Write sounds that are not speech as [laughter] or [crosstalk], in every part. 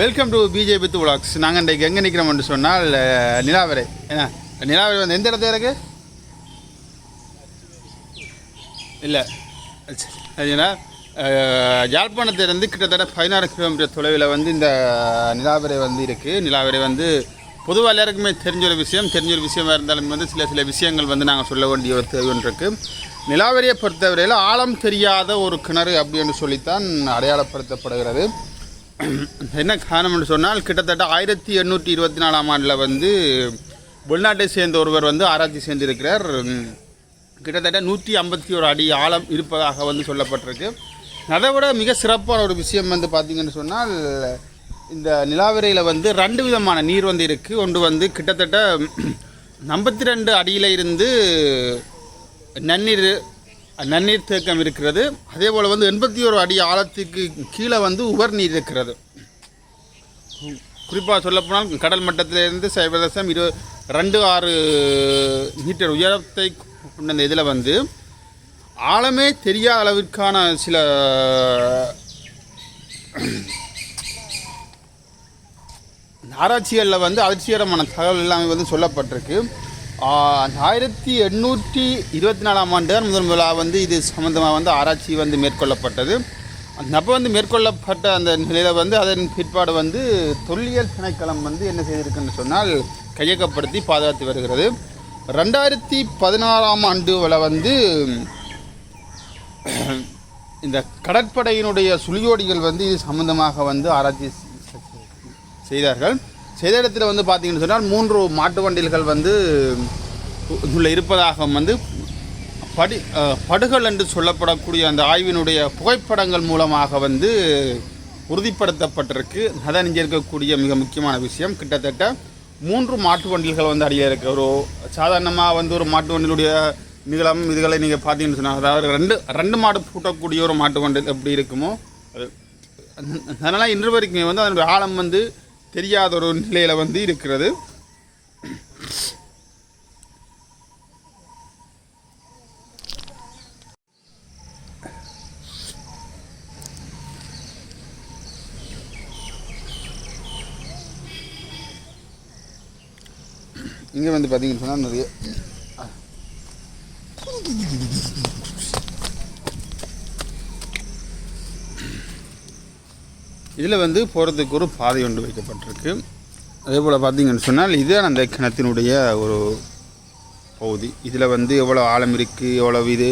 Welcome to BJP vlogs நாங்கள் இன்றைக்கு எங்கே நிற்கிறோம்னு சொன்னால் நிலாவரை. என்ன? நிலாவரை வந்து எந்த இடத்துல இருக்குது இல்லை. சரிங்களா யாழ்ப்பாணத்திலிருந்து கிட்டத்தட்ட பதினாறு கிலோமீட்டர் தொலைவில் வந்து இந்த நிலாவரை வந்து இருக்குது நிலாவரை வந்து பொதுவாக எல்லாருக்குமே தெரிஞ்ச ஒரு விஷயம். தெரிஞ்ச ஒரு விஷயமா இருந்தாலும் வந்து சில சில விஷயங்கள் வந்து நாங்கள் சொல்ல வேண்டிய ஒரு தேவை ஒன்று இருக்குது நிலாவரியை பொறுத்தவரையில் ஆழம் தெரியாத ஒரு கிணறு அப்படின்னு சொல்லித்தான் அடையாளப்படுத்தப்படுகிறது. [clears throat] என்ன காரணம்னு சொன்னால் கிட்டத்தட்ட ஆயிரத்தி எண்ணூற்றி இருபத்தி நாலாம் ஆண்டில் வந்து வெளிநாட்டை சேர்ந்த ஒருவர் வந்து ஆராய்ச்சி செஞ்சிருக்கிறார். கிட்டத்தட்ட நூற்றி ஐம்பத்தி ஒரு அடி ஆழம் இருப்பதாக வந்து சொல்லப்பட்டிருக்கு. அதை விட மிக சிறப்பான ஒரு விஷயம் வந்து பார்த்திங்கன்னு சொன்னால் இந்த நிலாவரியில் வந்து ரெண்டு விதமான நீர் வந்து இருக்குது ஒன்று வந்து கிட்டத்தட்ட ஐம்பத்தி ரெண்டு அடியில் இருந்து நன்னீர் நன்னீர் தேக்கம் இருக்கிறது. அதே போல் வந்து எண்பத்தி ஒரு அடி ஆழத்துக்கு கீழே வந்து உவர் நீர் இருக்கிறது. குறிப்பாக சொல்லப்போனால் கடல் மட்டத்திலிருந்து சைவதசம் இரு ரெண்டு ஆறு மீட்டர் உயரத்தை கொண்ட இந்த இதில் வந்து ஆழமே தெரியாத அளவிற்கான சில ஆராய்ச்சிகளில் வந்து அதிர்ச்சிகரமான தகவல் எல்லாமே வந்து சொல்லப்பட்டிருக்கு. ஆயிரத்தி எண்ணூற்றி இருபத்தி நாலாம் ஆண்டு தான் முதன் முதலாக வந்து இது சம்மந்தமாக வந்து ஆராய்ச்சி வந்து மேற்கொள்ளப்பட்டது. அந்த அப்போ வந்து மேற்கொள்ளப்பட்ட அந்த நிலையில் வந்து அதன் பிற்பாடு வந்து தொல்லியல் திணைக்களம் வந்து என்ன செய்திருக்குன்னு சொன்னால் கையகப்படுத்தி பாதுகாத்து வருகிறது. ரெண்டாயிரத்தி பதினாறாம் ஆண்டு வந்து இந்த கடற்படையினுடைய சுழியோடிகள் வந்து இது சம்மந்தமாக வந்து ஆராய்ச்சி செய்தார்கள். செய்த இடத்துல வந்து பார்த்தீங்கன்னு சொன்னால் மூன்று மாட்டு வண்டில்கள் வந்து உள்ள இருப்பதாக வந்து படி படுகள் என்று சொல்லப்படக்கூடிய அந்த ஆய்வினுடைய புகைப்படங்கள் மூலமாக வந்து உறுதிப்படுத்தப்பட்டிருக்கு. அதை இங்கே இருக்கக்கூடிய மிக முக்கியமான விஷயம் கிட்டத்தட்ட மூன்று மாட்டு வண்டில்கள் வந்து அடியில் இருக்குது ஒரு சாதாரணமாக வந்து ஒரு மாட்டு வண்டிலுடைய நீளம் இதுகளை நீங்கள் பார்த்தீங்கன்னு சொன்னால் அதாவது ரெண்டு ரெண்டு மாடு பூட்டக்கூடிய ஒரு மாட்டு வண்டில் எப்படி இருக்குமோ அது அதனால் இன்று வரைக்குமே வந்து அதனுடைய ஆழம் வந்து தெரியாத ஒரு நிலையில் வந்து இருக்கிறது. இங்கே வந்து பார்த்தீங்கன்னு சொன்னால் நிறைய இதில் வந்து போகிறதுக்கு ஒரு பாதை ஒன்று வைக்கப்பட்டிருக்கு. அதே போல் பார்த்தீங்கன்னு சொன்னால் இதுதான் அந்த கிணத்தினுடைய ஒரு பகுதி. இதில் வந்து எவ்வளோ ஆழம் இருக்குது எவ்வளோ இது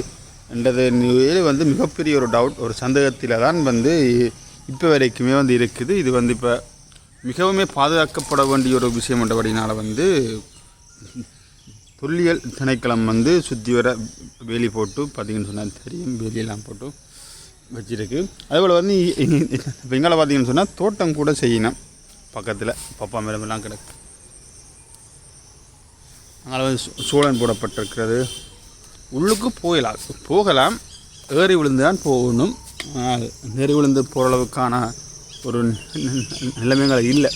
என்றது இது வந்து மிகப்பெரிய ஒரு டவுட் ஒரு சந்தேகத்தில் தான் வந்து இப்போ வரைக்குமே வந்து இருக்குது. இது வந்து இப்போ மிகவுமே பாதுகாக்கப்பட வேண்டிய ஒரு விஷயம் என்றபடினால் வந்து தொல்லியல் திணைக்களம் வந்து சுற்றி வர வேலி போட்டு பார்த்தீங்கன்னு சொன்னால் தெரியும் வேலியெல்லாம் போட்டு வச்சிருக்கு. அதேபோல் வந்து இப்போ எங்களை பார்த்தீங்கன்னு சொன்னால் தோட்டம் கூட செய்யணும். பக்கத்தில் பப்பா மரமெல்லாம் கிடக்கு. அங்கே வந்து சூழன் போடப்பட்டிருக்கிறது. உள்ளுக்கு போகலாம். போகலாம். ஏறி விழுந்து தான் போகணும் ஏறி விழுந்து போகிற அளவுக்கான ஒரு நிலைமைகள் இல்லை.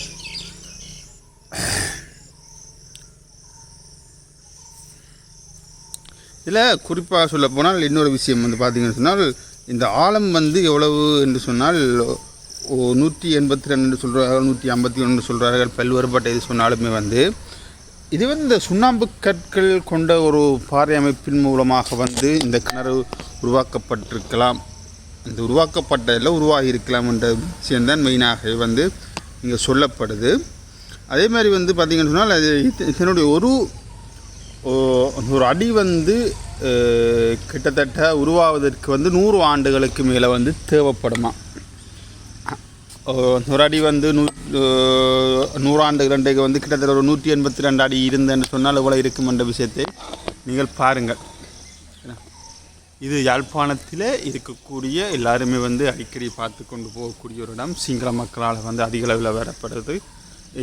இதில் குறிப்பாக சொல்ல போனால் இன்னொரு விஷயம் வந்து பார்த்தீங்கன்னு சொன்னால் இந்த ஆழம் வந்து எவ்வளவு என்று சொன்னால் ஓ நூற்றி எண்பத்தி ரெண்டு சொல்கிறார்கள் நூற்றி ஐம்பத்தி ஒன்று சொல்கிறார்கள் பல்வேறுபட்ட இது சொன்னாலுமே வந்து இது வந்து இந்த சுண்ணாம்பு கற்கள் கொண்ட ஒரு பாறை அமைப்பின் மூலமாக வந்து இந்த கிணறு உருவாக்கப்பட்டிருக்கலாம். இந்த உருவாக்கப்பட்டதில் உருவாகி இருக்கலாம் என்ற விஷயம்தான் மெயினாக வந்து இங்கே சொல்லப்படுது. அதே மாதிரி வந்து பார்த்திங்கன்னு சொன்னால் அது இதனுடைய ஒரு ஒரு அடி வந்து கிட்டத்தட்ட உருவாவதற்கு வந்து நூறு ஆண்டுகளுக்கு மேலே வந்து தேவைப்படுமா? ஒரு அடி வந்து நூ நூறாண்டு ரெண்டுக்கு வந்து கிட்டத்தட்ட ஒரு நூற்றி எண்பத்தி ரெண்டு அடி இருந்தேன்னு சொன்னால் இவ்வளோ இருக்கும் என்ற விஷயத்தை நீங்கள் பாருங்கள். இது யாழ்ப்பாணத்தில் இருக்கக்கூடிய எல்லாருமே வந்து அடிக்கடி பார்த்து கொண்டு போகக்கூடிய ஒரு இடம். சிங்கள மக்களால் வந்து அதிக அளவில் வரப்படுது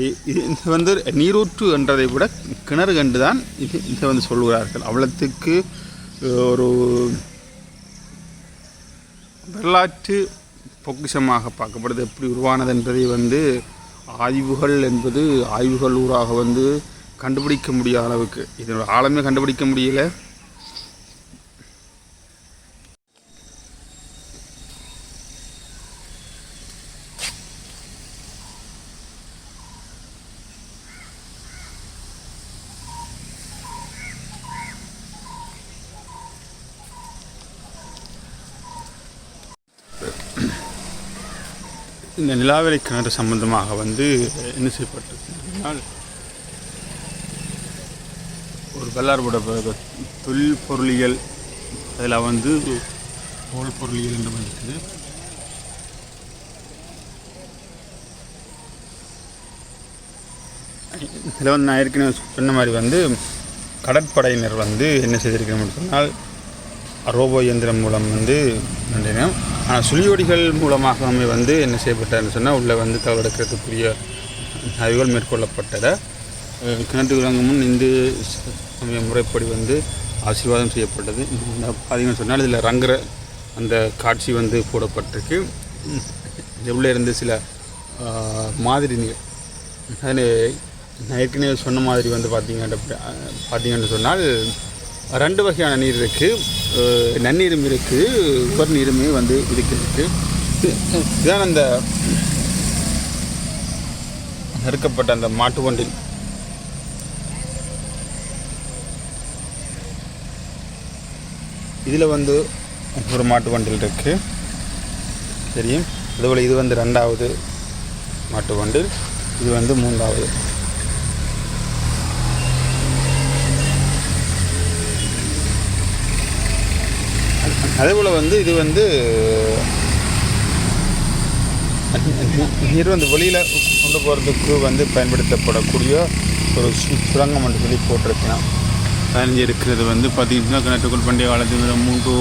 இது இது வந்து நீரூற்று என்றதை விட கிணறு கண்டு தான் இது இதை வந்து சொல்கிறார்கள் அவ்வளத்துக்கு ஒரு வரலாற்று பொக்கிஷமாக பார்க்கப்படுது. எப்படி உருவானது என்பதை வந்து ஆய்வுகள் என்பது ஆய்வுகள் ஊராக வந்து கண்டுபிடிக்க முடியாத அளவுக்கு. இதனோட ஆழமே கண்டுபிடிக்க முடியல. இந்த நிலாவிலை கிணறு சம்பந்தமாக வந்து என்ன செய்யப்பட்டிருக்குனால் ஒரு வெள்ளார்போட தொழில் பொருளியல் அதில் வந்து தோல் பொருளியல் என்று வந்துருக்குது. இதில் வந்து நான் ஏற்கனவே சொன்ன மாதிரி வந்து கடற்படையினர் வந்து என்ன செய்திருக்கணும்னு சொன்னால் ரோபோ இயந்திரம் மூலம் வந்து நன்றினோம் ஆனால் சுழியோடிகள் மூலமாகவே வந்து என்ன செய்யப்பட்டதுன்னு சொன்னால் உள்ளே வந்து தவறெடுக்கிறதுக்குரிய ஆய்வுகள் மேற்கொள்ளப்பட்டதை அஹ், கிணற்று விலங்கு முன் இந்து சமய முறைப்படி வந்து ஆசீர்வாதம் செய்யப்பட்டது. பார்த்தீங்கன்னு சொன்னால் இதில் ரங்குற அந்த காட்சி வந்து போடப்பட்டிருக்கு. இது உள்ளே இருந்து சில மாதிரி நீர் அதில் ஏற்கனவே சொன்ன மாதிரி வந்து பார்த்தீங்க பார்த்தீங்கன்னு சொன்னால் ரெண்டு வகையான நீர் இருக்குது நன்னீரும் இருக்குது உபர் நீருமே வந்து இருக்கிறதுக்கு. இதுதான் அந்த நெருக்கப்பட்ட அந்த மாட்டு வண்டில் இதில் வந்து ஒரு மாட்டு வண்டில் இருக்குது தெரியும்? அதுபோல் இது வந்து ரெண்டாவது மாட்டு வண்டில் இது வந்து மூன்றாவது. அதே போல் வந்து இது வந்து நீர் வந்து வெளியில் கொண்டு போகிறதுக்கு வந்து பயன்படுத்தப்படக்கூடிய ஒரு சுரங்கம் என்று சொல்லி போட்டிருக்கலாம். பதினஞ்சு இருக்கிறது வந்து பார்த்திங்கன்னா கிணற்றுக்குள் பண்டைய காலத்தில் மூன்று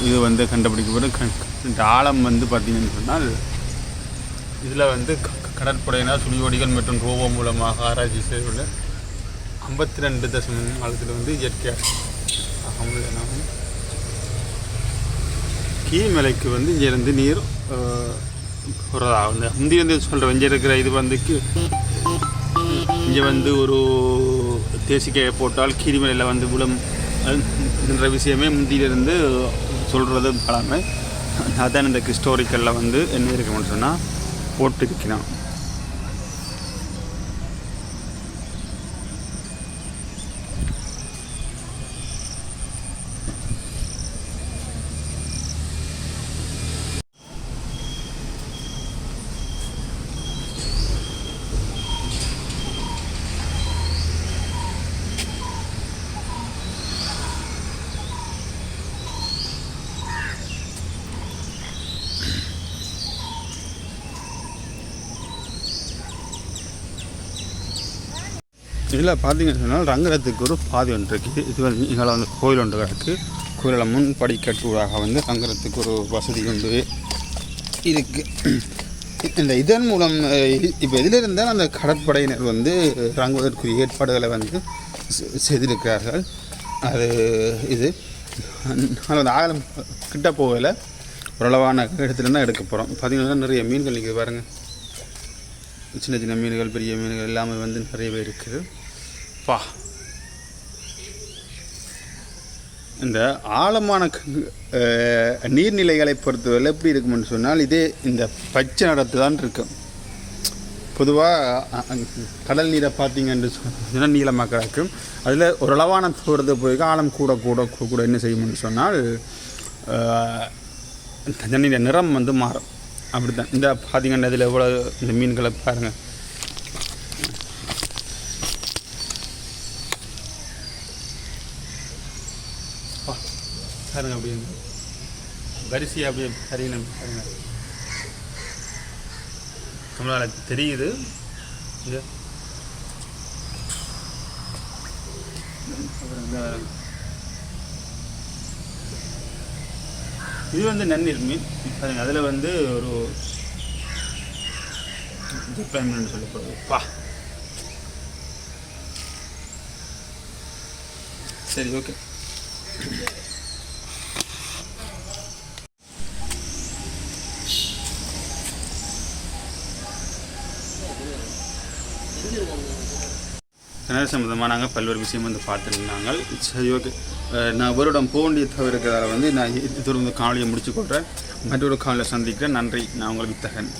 இது வந்து கண்டுபிடிக்கப்படும். ஆழம் வந்து பார்த்திங்கன்னு சொன்னால் இதில் வந்து க- கடற்படையினர் சுழியோடிகள் மற்றும் ரோபோ மூலமாக ஆராய்ச்சி செய்துள்ள ஐம்பத்தி ரெண்டு தசம் காலத்தில் வந்து இயற்கையாக அகமுள்ளனாகும் கீழ்மலைக்கு வந்து இங்கேருந்து நீர் போகிறதாகும் இந்த முந்தி வந்து சொல்கிற இங்கே இருக்கிற இது வந்து இங்கே வந்து ஒரு தேசிக்கையை போட்டால் கீரிமலையில் வந்து விழும் என்ற விஷயமே முந்தியிலிருந்து சொல்கிறது பழமை. அதான் இந்த ஹிஸ்டோரிக்கலில் வந்து என்ன இருக்குன்னு சொன்னால் போட்டிருக்கிறான். இதில் பார்த்தீங்கன்னு சொன்னால் ரங்கரத்துக்கு ஒரு பாதை ஒன்று இருக்குது. இது வந்து இங்கே வந்து கோயில் ஒன்று கிடக்கு. கோயிலில் முன் படிக்கட்டுவாக வந்து ரங்கரத்துக்கு ஒரு வசதி உண்டு இருக்குது இந்த இதன் மூலம் இப்போ இதில் இருந்தால் அந்த கடற்படையினர் வந்து ரங்குவதற்குரிய ஏற்பாடுகளை வந்து செ- செய்திருக்கிறார்கள். அது இது ஆனால் அந்த ஆழம் கிட்ட போகல. ஓரளவான இடத்துல தான் எடுக்க போகிறோம் பார்த்தீங்கன்னா நிறைய மீன்கள் நீங்கள் பாருங்கள் சின்ன சின்ன மீன்கள் பெரிய மீன்கள் எல்லாமே வந்து நிறையவே இருக்குது. அப்பா இந்த ஆழமான க- நீர்நிலைகளை பொறுத்தவரை எப்படி இருக்கும்னு சொன்னால் இதே இந்த பச்சை நடத்து தான் இருக்கும். பொதுவாக கடல் நீரை பார்த்தீங்கன்னு சொன்னால் நீளமாக கிடக்கும். அதில் ஓரளவான தூரத்தை போய் ஆழம் கூட கூட கூட என்ன செய்யும்னு சொன்னால் தண்ணீர் நிறம் வந்து மாறும். அப்படித்தான். இந்த பார்த்தீங்கன்னா இதில் எவ்வளோ இந்த மீன்களை பாருங்கள் பா, பாருங்க அப்படியே வரிசை அப்படியே சரியில்லை பாருங்க நம்மளால் தெரியுது. இங்க. அப்புறம் இந்த இது வந்து நன்னீர் மீன் பாருங்க அதில் வந்து ஒரு ஜப்பான் மீன் சொல்லப்படுது. பா சரி ஓகே. கிணறு சம்மந்தமாக நாங்கள் பல்வேறு விஷயம் வந்து பார்த்துருந்தாங்க சரி ஓகே நான் வருடம் போக வேண்டிய தவிர்க்கிறதால வந்து நான் இது தொடர்ந்து காணொலியை முடிச்சு கொள்கிறேன் மற்றொரு காலையில் சந்திக்கிறேன். நன்றி. நான் உங்கள் வித்தகன்.